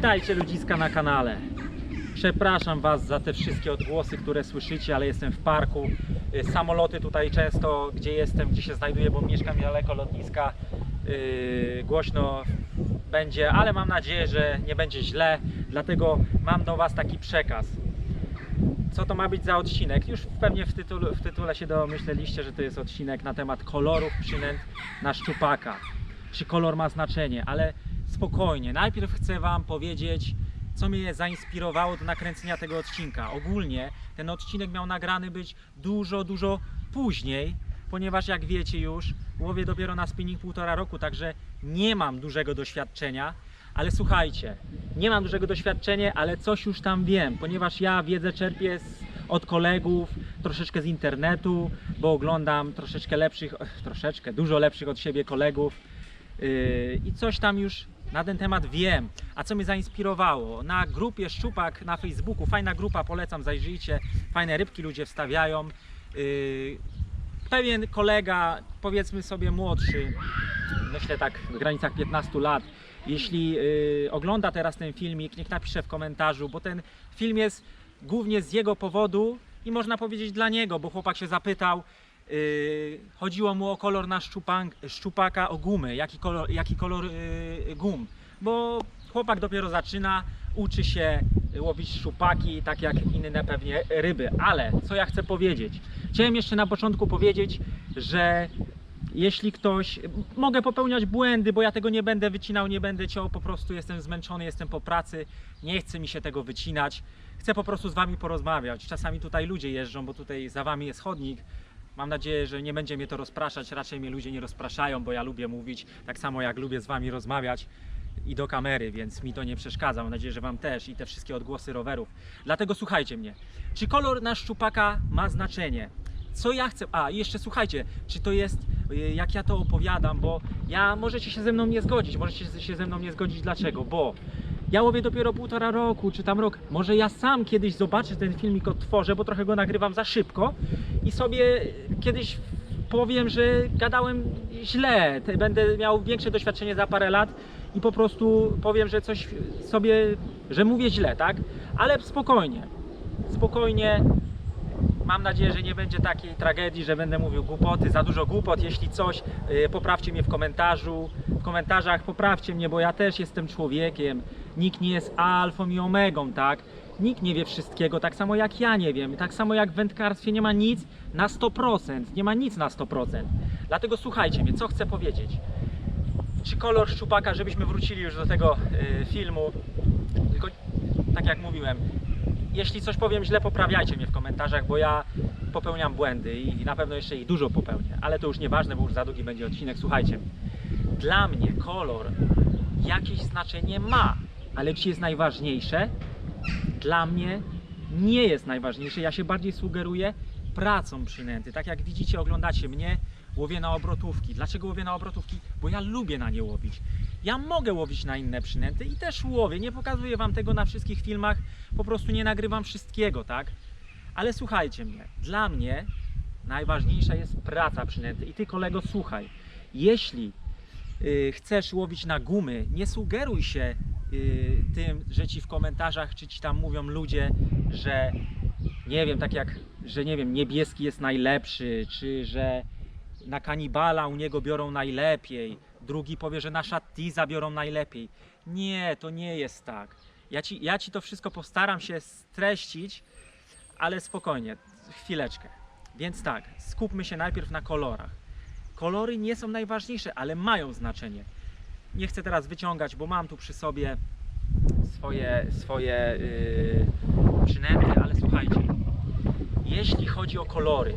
Witajcie ludziska na kanale. Przepraszam Was za te wszystkie odgłosy, które słyszycie, ale jestem w parku. Y, Samoloty tutaj często, gdzie jestem, gdzie się znajduję, bo mieszkam niedaleko lotniska, yy, głośno będzie, ale mam nadzieję, że nie będzie źle. Dlatego mam do Was taki przekaz. Co to ma być za odcinek? Już pewnie w tytule, w tytule się domyśleliście, że to jest odcinek na temat kolorów przynęt na szczupaka. Czy kolor ma znaczenie, ale spokojnie. Najpierw chcę Wam powiedzieć, co mnie zainspirowało do nakręcenia tego odcinka. Ogólnie ten odcinek miał nagrany być dużo, dużo później, ponieważ jak wiecie już, łowię dopiero na spinning półtora roku, także nie mam dużego doświadczenia. Ale słuchajcie, nie mam dużego doświadczenia, ale coś już tam wiem, ponieważ ja wiedzę czerpię z, od kolegów, troszeczkę z internetu, bo oglądam troszeczkę lepszych, troszeczkę, dużo lepszych od siebie kolegów yy, i coś tam już na ten temat wiem. A co mnie zainspirowało? Na grupie Szczupak na Facebooku, fajna grupa, polecam, zajrzyjcie, fajne rybki ludzie wstawiają. Yy, pewien kolega, powiedzmy sobie młodszy, myślę tak w granicach 15 lat, jeśli y, ogląda teraz ten filmik, niech napisze w komentarzu, bo ten film jest głównie z jego powodu i można powiedzieć dla niego, bo chłopak się zapytał, chodziło mu o kolor na szczupak, szczupaka, o gumy, jaki kolor, jaki kolor y, gum, bo chłopak dopiero zaczyna, uczy się łowić szczupaki, tak jak inne pewnie ryby, ale co ja chcę powiedzieć? Chciałem jeszcze na początku powiedzieć, że jeśli ktoś. Mogę popełniać błędy, bo ja tego nie będę wycinał, nie będę ciął, po prostu jestem zmęczony, jestem po pracy, nie chce mi się tego wycinać. Chcę po prostu z wami porozmawiać. Czasami tutaj ludzie jeżdżą, bo tutaj za wami jest chodnik. Mam nadzieję, że nie będzie mnie to rozpraszać. Raczej mnie ludzie nie rozpraszają, bo ja lubię mówić, tak samo jak lubię z wami rozmawiać i do kamery, więc mi to nie przeszkadza. Mam nadzieję, że Wam też i te wszystkie odgłosy rowerów. Dlatego słuchajcie mnie. Czy kolor na szczupaka ma znaczenie? Co ja chcę. A, jeszcze słuchajcie, czy to jest, y, jak ja to opowiadam, bo ja możecie się ze mną nie zgodzić. Możecie się ze mną nie zgodzić. Dlaczego? Bo ja łowię dopiero półtora roku, czy tam rok. Może ja sam kiedyś zobaczę ten filmik, odtworzę, bo trochę go nagrywam za szybko i sobie kiedyś powiem, że gadałem źle. Będę miał większe doświadczenie za parę lat i po prostu powiem, że coś sobie, że mówię źle, tak? Ale spokojnie, spokojnie. Mam nadzieję, że nie będzie takiej tragedii, że będę mówił głupoty, za dużo głupot. Jeśli coś, yy, poprawcie mnie w komentarzu. W komentarzach poprawcie mnie, bo ja też jestem człowiekiem. Nikt nie jest alfą i omegą, tak? Nikt nie wie wszystkiego, tak samo jak ja nie wiem. Tak samo jak w wędkarstwie nie ma nic na 100%. Nie ma nic na 100%. Dlatego słuchajcie mnie, co chcę powiedzieć. Czy kolor szczupaka, żebyśmy wrócili już do tego y, filmu. Tylko tak jak mówiłem, jeśli coś powiem źle, poprawiajcie mnie w komentarzach, bo ja popełniam błędy i na pewno jeszcze ich dużo popełnię. Ale to już nieważne, bo już za długi będzie odcinek. Słuchajcie, dla mnie kolor jakieś znaczenie ma, ale czy jest najważniejsze? Dla mnie nie jest najważniejsze. Ja się bardziej sugeruję pracą przynęty. Tak jak widzicie, oglądacie mnie, łowię na obrotówki. Dlaczego łowię na obrotówki? Bo ja lubię na nie łowić. Ja mogę łowić na inne przynęty i też łowię. Nie pokazuję Wam tego na wszystkich filmach, po prostu nie nagrywam wszystkiego, tak? Ale słuchajcie mnie, dla mnie najważniejsza jest praca przynęty. I Ty kolego słuchaj, jeśli y, chcesz łowić na gumy, nie sugeruj się y, tym, że Ci w komentarzach, czy Ci tam mówią ludzie, że nie wiem, tak jak, że nie wiem, niebieski jest najlepszy, czy że na kanibala u niego biorą najlepiej, drugi powie, że na szattiza biorą najlepiej. Nie, to nie jest tak. Ja ci, ja ci to wszystko postaram się streścić, ale spokojnie, chwileczkę. Więc tak, skupmy się najpierw na kolorach. Kolory nie są najważniejsze, ale mają znaczenie. Nie chcę teraz wyciągać, bo mam tu przy sobie swoje, swoje yy, przynęty, ale słuchajcie, jeśli chodzi o kolory,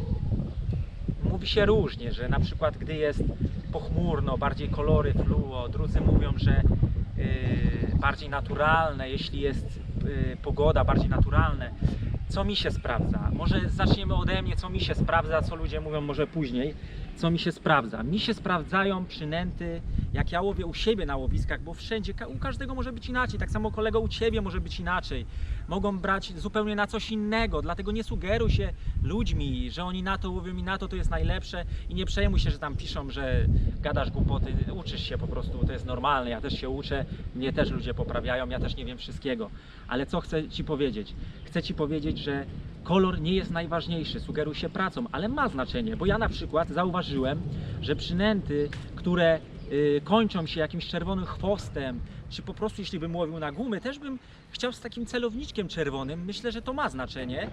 mówi się różnie, że na przykład gdy jest pochmurno, bardziej kolory fluo, drudzy mówią, że yy, bardziej naturalne, jeśli jest yy, pogoda, bardziej naturalne. Co mi się sprawdza? Może zaczniemy ode mnie, co mi się sprawdza, co ludzie mówią może później. co mi się sprawdza. Mi się sprawdzają przynęty, jak ja łowię u siebie na łowiskach, bo wszędzie, u każdego może być inaczej. Tak samo kolego u ciebie może być inaczej. Mogą brać zupełnie na coś innego, dlatego nie sugeruj się ludźmi, że oni na to łowią i na to to jest najlepsze. I nie przejmuj się, że tam piszą, że gadasz głupoty, uczysz się po prostu, to jest normalne, ja też się uczę, mnie też ludzie poprawiają, ja też nie wiem wszystkiego. Ale co chcę Ci powiedzieć? Chcę Ci powiedzieć, że kolor nie jest najważniejszy, sugeruj się pracą, ale ma znaczenie, bo ja na przykład zauważyłem, że przynęty, które kończą się jakimś czerwonym chwostem, czy po prostu jeśli bym łowił na gumy, też bym chciał z takim celowniczkiem czerwonym, myślę, że to ma znaczenie.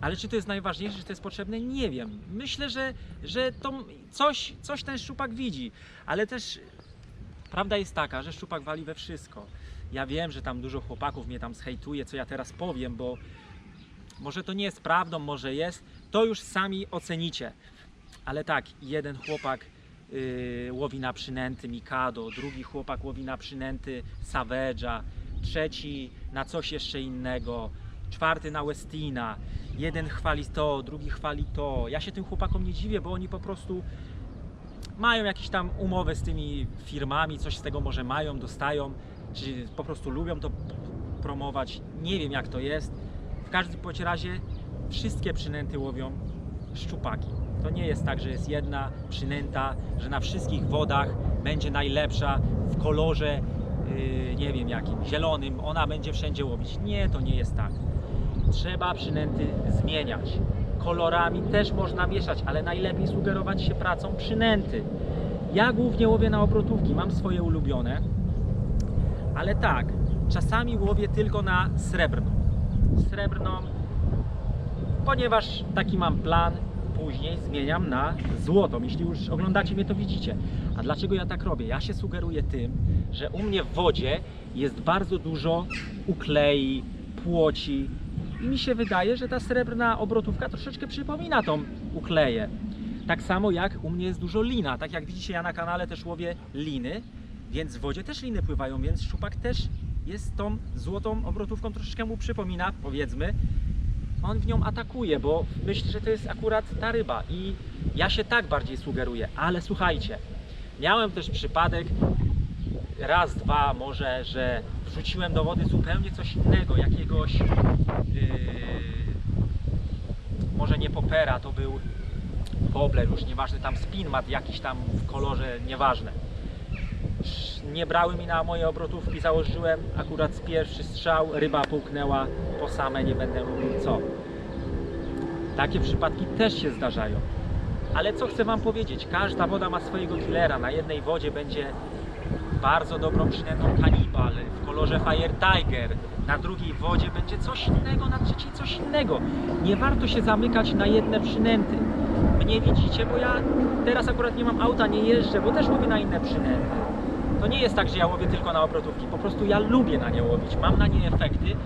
Ale czy to jest najważniejsze, czy to jest potrzebne? Nie wiem. Myślę, że, że to coś, coś ten szczupak widzi, ale też prawda jest taka, że szczupak wali we wszystko. Ja wiem, że tam dużo chłopaków mnie tam zhejtuje, co ja teraz powiem, bo może to nie jest prawdą, może jest. To już sami ocenicie. Ale tak, jeden chłopak yy, łowi na przynęty Mikado, drugi chłopak łowi na przynęty Savage'a, trzeci na coś jeszcze innego, czwarty na Westina. Jeden chwali to, drugi chwali to. Ja się tym chłopakom nie dziwię, bo oni po prostu mają jakieś tam umowy z tymi firmami, coś z tego może mają, dostają, czy po prostu lubią to promować. Nie wiem jak to jest. W każdym razie wszystkie przynęty łowią szczupaki. To nie jest tak, że jest jedna przynęta, że na wszystkich wodach będzie najlepsza w kolorze, yy, nie wiem jakim, zielonym, ona będzie wszędzie łowić. Nie, to nie jest tak. Trzeba przynęty zmieniać. Kolorami też można mieszać, ale najlepiej sugerować się pracą przynęty. Ja głównie łowię na obrotówki, mam swoje ulubione, ale tak, czasami łowię tylko na srebrną. Srebrną, ponieważ taki mam plan, później zmieniam na złotą. Jeśli już oglądacie mnie, to widzicie. A dlaczego ja tak robię? Ja się sugeruję tym, że u mnie w wodzie jest bardzo dużo uklei, płoci i mi się wydaje, że ta srebrna obrotówka troszeczkę przypomina tą ukleję. Tak samo jak u mnie jest dużo lina. Tak jak widzicie, ja na kanale też łowię liny, więc w wodzie też liny pływają, więc szczupak też jest tą złotą obrotówką, troszeczkę mu przypomina, powiedzmy. On w nią atakuje, bo myśli, że to jest akurat ta ryba i ja się tak bardziej sugeruję. Ale słuchajcie, miałem też przypadek, raz, dwa może, że wrzuciłem do wody zupełnie coś innego, jakiegoś yy, może nie popera, to był wobler, już nieważne, tam spinmat jakiś tam w kolorze, nieważne. Nie brały mi na moje obrotówki, założyłem akurat z pierwszy strzał, ryba połknęła po same, nie będę mówił co. Takie przypadki też się zdarzają. Ale co chcę Wam powiedzieć, każda woda ma swojego killera. Na jednej wodzie będzie bardzo dobrą przynętą kanibal w kolorze Fire Tiger. Na drugiej wodzie będzie coś innego, na trzeciej coś innego. Nie warto się zamykać na jedne przynęty. Mnie widzicie, bo ja teraz akurat nie mam auta, nie jeżdżę, bo też łowię na inne przynęty. To nie jest tak, że ja łowię tylko na obrotówki. Po prostu ja lubię na nie łowić. Mam na nie efekty.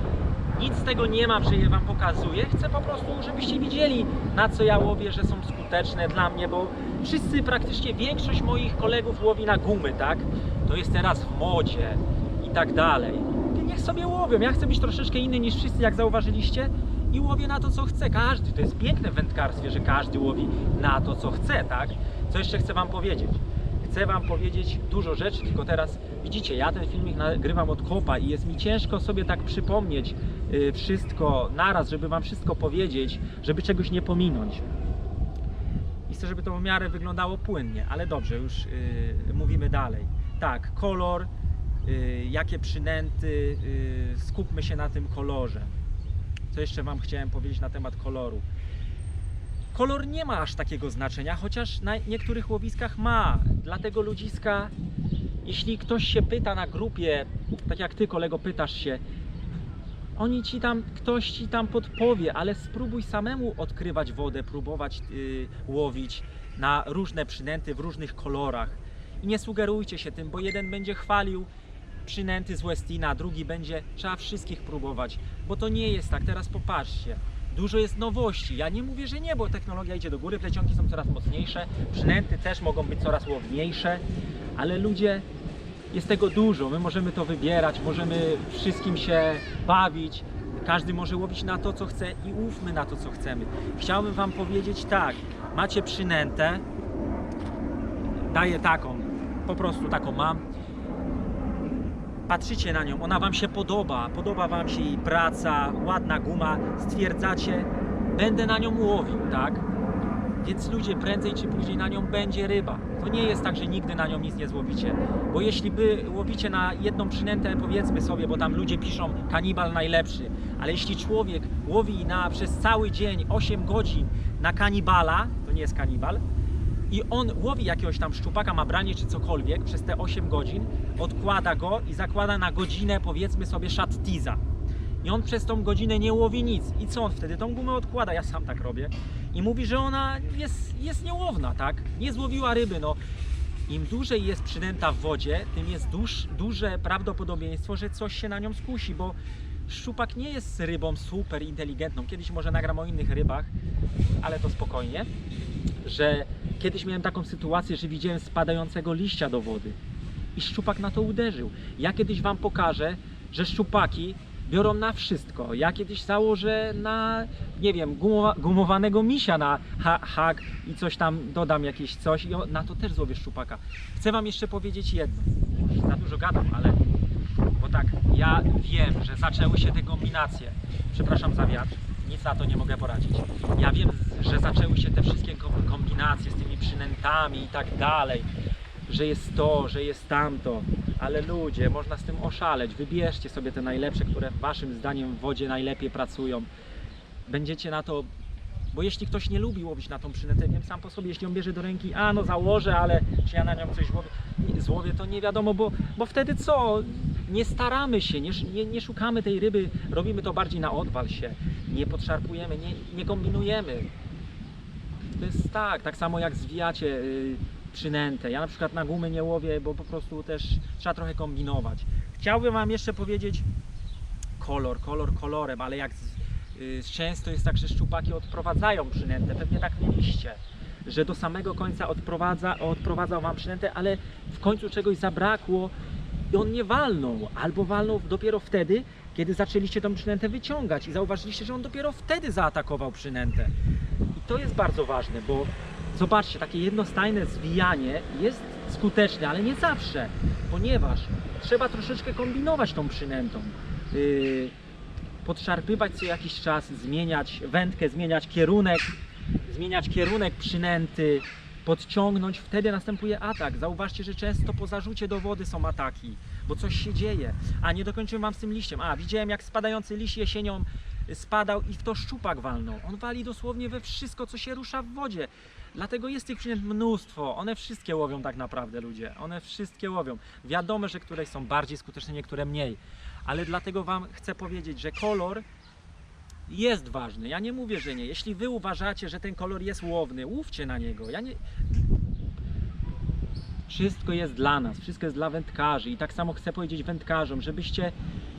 Nic z tego nie mam, że je Wam pokazuję. Chcę po prostu, żebyście widzieli, na co ja łowię, że są skuteczne dla mnie, bo wszyscy, praktycznie większość moich kolegów łowi na gumy, tak? To jest teraz w modzie i tak dalej. Niech sobie łowią. Ja chcę być troszeczkę inny niż wszyscy, jak zauważyliście. I łowię na to, co chce. Każdy. To jest piękne w wędkarstwie, że każdy łowi na to, co chce, tak? Co jeszcze chcę Wam powiedzieć? Chcę Wam powiedzieć dużo rzeczy, tylko teraz widzicie, ja ten filmik nagrywam od kopa i jest mi ciężko sobie tak przypomnieć y, wszystko naraz, żeby Wam wszystko powiedzieć, żeby czegoś nie pominąć. I chcę, żeby to w miarę wyglądało płynnie, ale dobrze, już y, mówimy dalej. Tak, kolor, y, jakie przynęty, y, skupmy się na tym kolorze. Co jeszcze Wam chciałem powiedzieć na temat koloru? Kolor nie ma aż takiego znaczenia, chociaż na niektórych łowiskach ma. Dlatego ludziska, jeśli ktoś się pyta na grupie, tak jak ty kolego pytasz się, oni ci tam, ktoś ci tam podpowie, ale spróbuj samemu odkrywać wodę, próbować yy, łowić na różne przynęty w różnych kolorach. I nie sugerujcie się tym, bo jeden będzie chwalił przynęty z Westina, drugi będzie, trzeba wszystkich próbować, bo to nie jest tak. Teraz popatrzcie, dużo jest nowości. Ja nie mówię, że nie, bo technologia idzie do góry, plecionki są coraz mocniejsze, przynęty też mogą być coraz łowniejsze, ale ludzie, jest tego dużo. My możemy to wybierać, możemy wszystkim się bawić. Każdy może łowić na to, co chce i ufmy na to, co chcemy. Chciałbym Wam powiedzieć tak, macie przynętę, daję taką, po prostu taką mam. Patrzycie na nią, ona Wam się podoba, podoba Wam się jej praca, ładna guma, stwierdzacie, będę na nią łowił, tak? Więc ludzie, prędzej czy później na nią będzie ryba. To nie jest tak, że nigdy na nią nic nie złowicie. Bo jeśli by łowicie na jedną przynętę, powiedzmy sobie, bo tam ludzie piszą kanibal najlepszy, ale jeśli człowiek łowi na, przez cały dzień 8 godzin na kanibala, to nie jest kanibal, i on łowi jakiegoś tam szczupaka, ma branie czy cokolwiek przez te 8 godzin, odkłada go i zakłada na godzinę, powiedzmy sobie, szattiza. I on przez tą godzinę nie łowi nic. I co on wtedy? Tą gumę odkłada, ja sam tak robię. I mówi, że ona jest, jest niełowna, tak? Nie złowiła ryby, no. Im dłużej jest przynęta w wodzie, tym jest duż, duże prawdopodobieństwo, że coś się na nią skusi, bo szczupak nie jest rybą super inteligentną. Kiedyś może nagram o innych rybach, ale to spokojnie, że kiedyś miałem taką sytuację, że widziałem spadającego liścia do wody i szczupak na to uderzył. Ja kiedyś Wam pokażę, że szczupaki biorą na wszystko. Ja kiedyś założę na, nie wiem, gumowa, gumowanego misia na ha, hak i coś tam dodam jakieś coś i na to też złowię szczupaka. Chcę Wam jeszcze powiedzieć jedno. Już za dużo gadam, ale bo tak, ja wiem, że zaczęły się te kombinacje. Przepraszam za wiatr, nic na to nie mogę poradzić. Ja wiem, że zaczęły się te wszystkie kom- kombinacje z tymi przynętami i tak dalej, że jest to, że jest tamto, ale ludzie, można z tym oszaleć. Wybierzcie sobie te najlepsze, które waszym zdaniem w wodzie najlepiej pracują. Będziecie na to bo jeśli ktoś nie lubi łowić na tą przynętę, wiem sam po sobie, jeśli on bierze do ręki, a no założę, ale czy ja na nią coś złowię, złowię to nie wiadomo, bo, bo wtedy co? Nie staramy się, nie, nie, nie szukamy tej ryby, robimy to bardziej na odwal się, nie podszarpujemy, nie, nie kombinujemy. To jest tak, tak samo jak zwijacie y, przynętę. Ja na przykład na gumy nie łowię, bo po prostu też trzeba trochę kombinować. Chciałbym Wam jeszcze powiedzieć kolor, kolor kolorem, ale jak z, y, często jest tak, że szczupaki odprowadzają przynętę, pewnie tak mieliście, że do samego końca odprowadza, odprowadzał Wam przynętę, ale w końcu czegoś zabrakło i on nie walnął, albo walnął dopiero wtedy, kiedy zaczęliście tą przynętę wyciągać i zauważyliście, że on dopiero wtedy zaatakował przynętę. I to jest bardzo ważne, bo zobaczcie, takie jednostajne zwijanie jest skuteczne, ale nie zawsze, ponieważ trzeba troszeczkę kombinować tą przynętą. Yy, podszarpywać co jakiś czas, zmieniać wędkę, zmieniać kierunek, zmieniać kierunek przynęty, podciągnąć, wtedy następuje atak. Zauważcie, że często po zarzucie do wody są ataki, bo coś się dzieje. A nie dokończyłem wam z tym liściem. A widziałem jak spadający liść jesienią spadał i w to szczupak walnął. On wali dosłownie we wszystko, co się rusza w wodzie. Dlatego jest tych przynęt mnóstwo. One wszystkie łowią tak naprawdę ludzie. One wszystkie łowią. Wiadomo, że któreś są bardziej skuteczne, niektóre mniej. Ale dlatego wam chcę powiedzieć, że kolor jest ważny. Ja nie mówię, że nie. Jeśli wy uważacie, że ten kolor jest łowny, łówcie na niego. Ja nie... Wszystko jest dla nas, wszystko jest dla wędkarzy i tak samo chcę powiedzieć wędkarzom, żebyście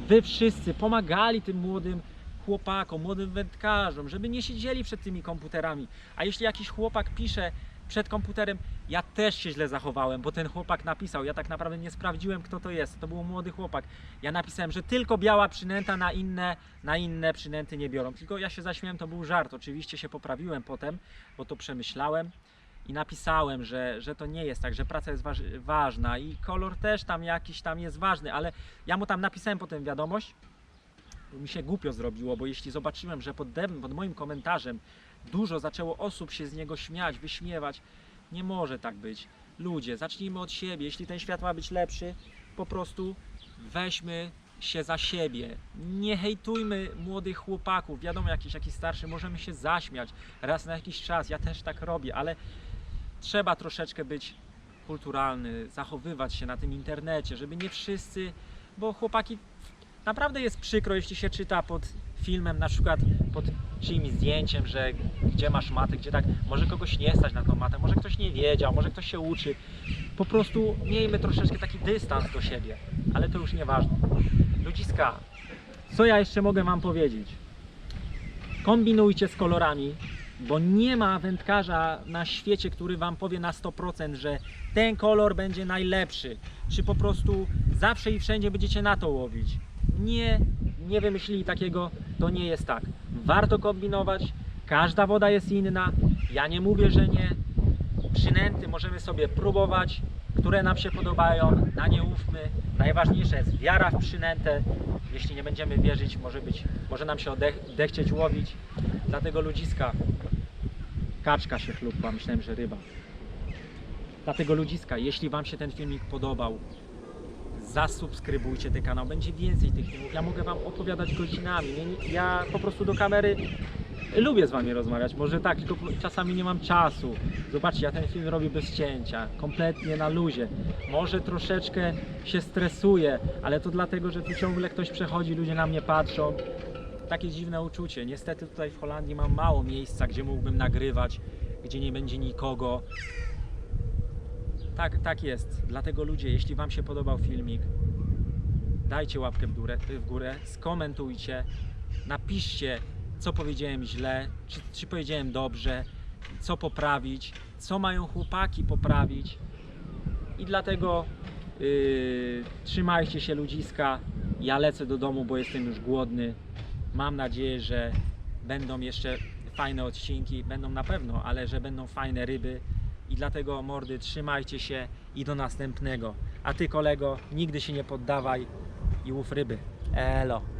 wy wszyscy pomagali tym młodym chłopakom, młodym wędkarzom, żeby nie siedzieli przed tymi komputerami. A jeśli jakiś chłopak pisze przed komputerem, ja też się źle zachowałem, bo ten chłopak napisał, ja tak naprawdę nie sprawdziłem kto to jest, to był młody chłopak. Ja napisałem, że tylko biała przynęta na inne, na inne przynęty nie biorą. Tylko ja się zaśmiałem, to był żart. Oczywiście się poprawiłem potem, bo to przemyślałem i napisałem, że, że to nie jest tak, że praca jest waż, ważna i kolor też tam jakiś tam jest ważny, ale ja mu tam napisałem potem wiadomość, mi się głupio zrobiło, bo jeśli zobaczyłem, że pod, pod moim komentarzem dużo zaczęło osób się z niego śmiać, wyśmiewać, nie może tak być. Ludzie, zacznijmy od siebie. Jeśli ten świat ma być lepszy, po prostu weźmy się za siebie. Nie hejtujmy młodych chłopaków. Wiadomo, jakiś, jakiś starszy, możemy się zaśmiać raz na jakiś czas. Ja też tak robię, ale trzeba troszeczkę być kulturalny, zachowywać się na tym internecie, żeby nie wszyscy, bo chłopaki naprawdę jest przykro, jeśli się czyta pod filmem, na przykład pod czyimś zdjęciem, że gdzie masz matę, gdzie tak, może kogoś nie stać na tą matę, może ktoś nie wiedział, może ktoś się uczy. Po prostu miejmy troszeczkę taki dystans do siebie, ale to już nieważne. Ludziska, co ja jeszcze mogę Wam powiedzieć? Kombinujcie z kolorami, bo nie ma wędkarza na świecie, który Wam powie na 100%, że ten kolor będzie najlepszy, czy po prostu zawsze i wszędzie będziecie na to łowić. Nie, nie wymyślili takiego, to nie jest tak. Warto kombinować, każda woda jest inna, ja nie mówię, że nie. przynęty możemy sobie próbować, które nam się podobają, na nie ufmy. Najważniejsza jest wiara w przynętę. Jeśli nie będziemy wierzyć, może, być, może nam się odech- odechcieć łowić. Dlatego ludziska, kaczka się chlupła, myślałem, że ryba. Dlatego ludziska, jeśli Wam się ten filmik podobał, zasubskrybujcie ten kanał, będzie więcej tych filmów. Ja mogę Wam opowiadać godzinami. Ja po prostu do kamery lubię z Wami rozmawiać, może tak, tylko czasami nie mam czasu. Zobaczcie, ja ten film robię bez cięcia, kompletnie na luzie. Może troszeczkę się stresuję, ale to dlatego, że tu ciągle ktoś przechodzi, ludzie na mnie patrzą. Takie dziwne uczucie. Niestety tutaj w Holandii mam mało miejsca, gdzie mógłbym nagrywać, gdzie nie będzie nikogo. Tak, tak jest. Dlatego ludzie, jeśli Wam się podobał filmik, dajcie łapkę w górę, w górę skomentujcie, napiszcie, co powiedziałem źle, czy, czy powiedziałem dobrze, co poprawić, co mają chłopaki poprawić. I dlatego yy, trzymajcie się ludziska. Ja lecę do domu, bo jestem już głodny. Mam nadzieję, że będą jeszcze fajne odcinki, będą na pewno, ale że będą fajne ryby. I dlatego mordy, trzymajcie się i do następnego. A ty kolego, nigdy się nie poddawaj i łów ryby. Elo.